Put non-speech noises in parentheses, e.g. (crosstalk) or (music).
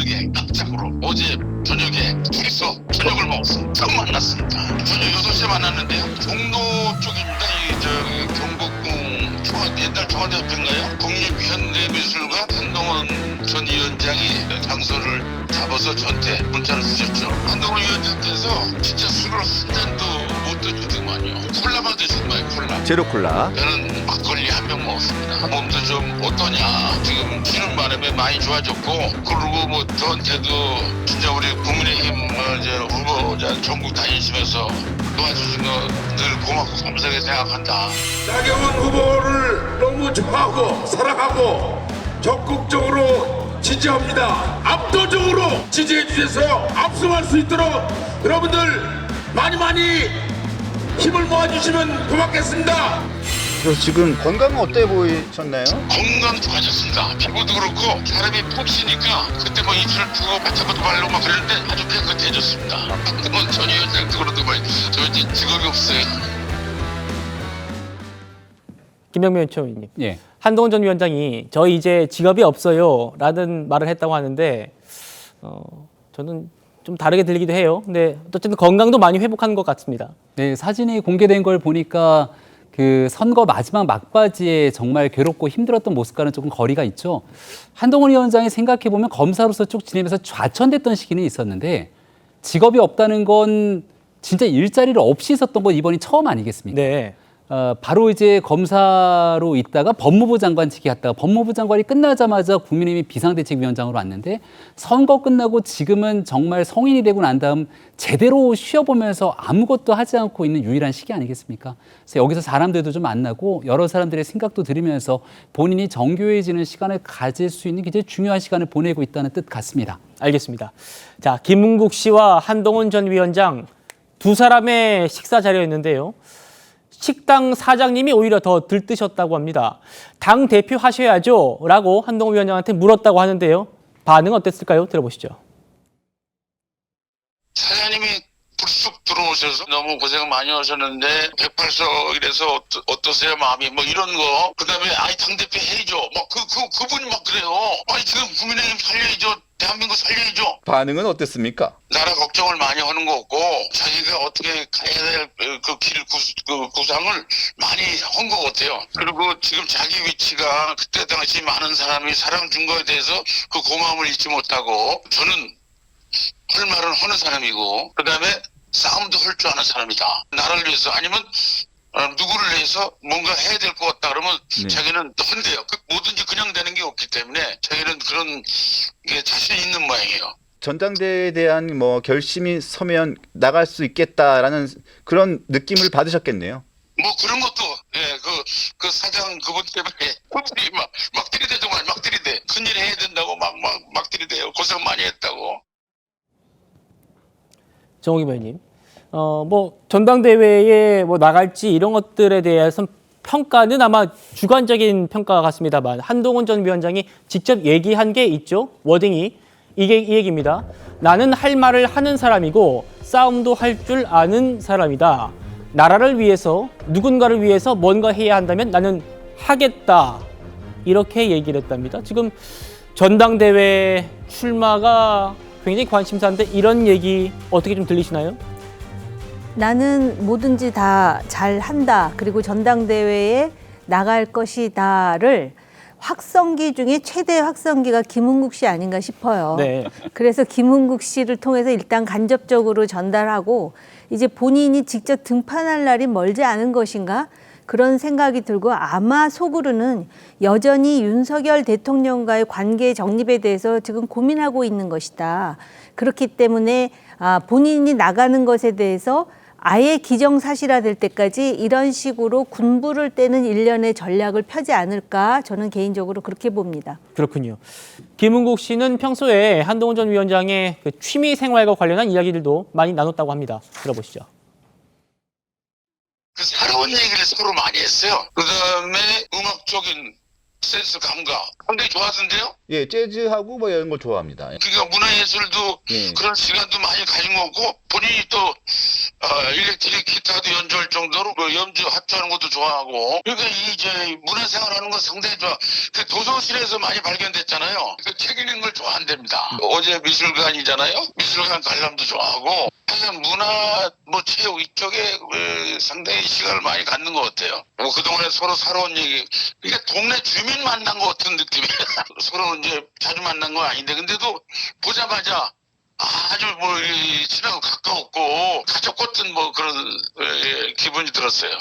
모르게 깜짝으로 어제 저녁에 둘이서 저녁을 먹었어. 처음 만났습니다. 저녁 6시에 만났는데요. 종로 쪽입니다. 이 저기 경복궁 청와 옛날 청와대협회인가요? 국립현대미술관 한동원 전 위원장이 장소를 잡아서 저한테 문자를 주셨죠. 한동원 위원장께서 진짜 술을 한 잔도 못 드시더만요. 콜라만 드시더만요. 콜라. 제로 콜라. 저는 막걸리 한 병 먹었습니다. 몸도 좀 어떠냐. 지금 쉬는 바람에 많이 좋아졌고 그리고 뭐 저한테도 진짜 우리 국민의힘 어, 이제 후보자 전국 다니시면서 도와주신 거 늘 고맙고 감사하게 생각한다. 나경원 후보를 너무 좋아하고 사랑하고 적극적으로 지지합니다. 압도적으로 지지해 주셔서 압승할 수 있도록 여러분들 많이 많이 힘을 모아주시면 고맙겠습니다. 저 지금 건강은 어때 보이셨나요? 건강 좋아졌습니다. 피부도 그렇고 사람이 푹 쉬니까 그때 뭐 이틀 푸고 바짝바짝 말르고 막 그랬는데 아주 깨끗해졌습니다. 그건 전 위원장도 그러더만 저 이제 직업이 없어요. 김영민 총리님. 예. 한동훈 전 위원장이 저 이제 직업이 없어요 라는 말을 했다고 하는데 어, 저는 좀 다르게 들리기도 해요. 근데 어쨌든 건강도 많이 회복한 것 같습니다. 네, 사진이 공개된 걸 보니까 그 선거 마지막 막바지에 정말 괴롭고 힘들었던 모습과는 조금 거리가 있죠. 한동훈 위원장이 생각해 보면 검사로서 쭉 지내면서 좌천됐던 시기는 있었는데 직업이 없다는 건 진짜 일자리를 없이 있었던 건 이번이 처음 아니겠습니까? 네. 어, 바로 이제 검사로 있다가 법무부 장관직에 갔다가 법무부 장관이 끝나자마자 국민의힘 비상대책위원장으로 왔는데 선거 끝나고 지금은 정말 성인이 되고 난 다음 제대로 쉬어보면서 아무것도 하지 않고 있는 유일한 시기 아니겠습니까? 그래서 여기서 사람들도 좀 만나고 여러 사람들의 생각도 들으면서 본인이 정교해지는 시간을 가질 수 있는 굉장히 중요한 시간을 보내고 있다는 뜻 같습니다. 알겠습니다. 자, 김은국 씨와 한동훈 전 위원장 두 사람의 식사 자리였는데요. 식당 사장님이 오히려 더 들뜨셨다고 합니다. 당 대표 하셔야죠. 라고 한동훈 위원장한테 물었다고 하는데요. 반응 어땠을까요? 들어보시죠. 사장님이 불쑥 들어오셔서 너무 고생 많이 하셨는데 108석이라서 어떠, 어떠 세요 마음이 뭐 이런 거 그다음에 아이 당대표 해야죠 뭐그그 그, 분이 막 그래요 아니 지금 국민의힘 살려야죠 대한민국 살려야죠 반응은 어땠습니까? 나라 걱정을 많이 하는 거 없고 자기가 어떻게 가야 될 그길 그 구상을 많이 한 것 같아요. 그리고 지금 자기 위치가 그때 당시 많은 사람이 사랑 준 거에 대해서 그 고마움을 잊지 못하고 저는 할 말은 하는 사람이고 그다음에 싸움도 할 줄 아는 사람이다. 나라를 위해서 아니면 어, 누구를 위해서 뭔가 해야 될 것 같다 그러면 네. 자기는 한대요. 그 뭐든지 그냥 되는 게 없기 때문에 자기는 그런 게 자신 있는 모양이에요. 전당대회에 대한 뭐 결심이 서면 나갈 수 있겠다라는 그런 느낌을 받으셨겠네요. 뭐 그런 것도 예그 그 사장 그분 때문에 (laughs) 그분이 막, 막 들이대 정말 막 들이대 큰일 해야 된다고 막막 막 들이대요 고생 많이 했다고 정호기 의원님. 어, 뭐 전당대회에 뭐 나갈지 이런 것들에 대해서 평가는 아마 주관적인 평가 같습니다만 한동훈 전 위원장이 직접 얘기한 게 있죠. 워딩이 이게 이 얘기입니다. 나는 할 말을 하는 사람이고 싸움도 할 줄 아는 사람이다. 나라를 위해서 누군가를 위해서 뭔가 해야 한다면 나는 하겠다. 이렇게 얘기를 했답니다. 지금 전당대회 출마가 굉장히 관심사인데 이런 얘기 어떻게 좀 들리시나요? 나는 뭐든지 다 잘한다. 그리고 전당대회에 나갈 것이다를 확성기 중에 최대 확성기가 김은국 씨 아닌가 싶어요. 네. 그래서 김은국 씨를 통해서 일단 간접적으로 전달하고 이제 본인이 직접 등판할 날이 멀지 않은 것인가 그런 생각이 들고 아마 속으로는 여전히 윤석열 대통령과의 관계 정립에 대해서 지금 고민하고 있는 것이다. 그렇기 때문에 아, 본인이 나가는 것에 대해서 아예 기정사실화 될 때까지 이런 식으로 군부를 떼는 일련의 전략을 펴지 않을까 저는 개인적으로 그렇게 봅니다. 그렇군요. 김은국 씨는 평소에 한동훈 전 위원장의 그 취미 생활과 관련한 이야기들도 많이 나눴다고 합니다. 들어보시죠. 그 새로운 얘기를 서로 많이 했어요 그 다음에 음악적인 센스 감각 상당히 좋았는데요 예, 재즈하고 뭐 이런 거 좋아합니다. 그러니까 문화예술도 예. 그런 시간도 많이 가진 거고 본인이 또 어, 일렉트릭 기타도 연주할 정도로 그 염주 합주하는 것도 좋아하고 그러니까 이 이제 문화생활하는 건 상당히 좋아. 그 도서실에서 많이 발견됐잖아요. 그 책 읽는 걸 좋아한답니다. 어제 미술관이잖아요. 미술관 관람도 좋아하고 하여간 문화 뭐 체육 이쪽에 그 상당히 시간을 많이 갖는 것 같아요. 뭐 그동안에 서로 살아온 얘기 이게 동네 주민 만난 것 같은 느낌이에요. (laughs) 서로 이제 자주 만난 건 아닌데 근데도 보자마자 아주 뭐 이, 친하고 가까웠고 가족 같은 뭐 그런 예, 기분이 들었어요.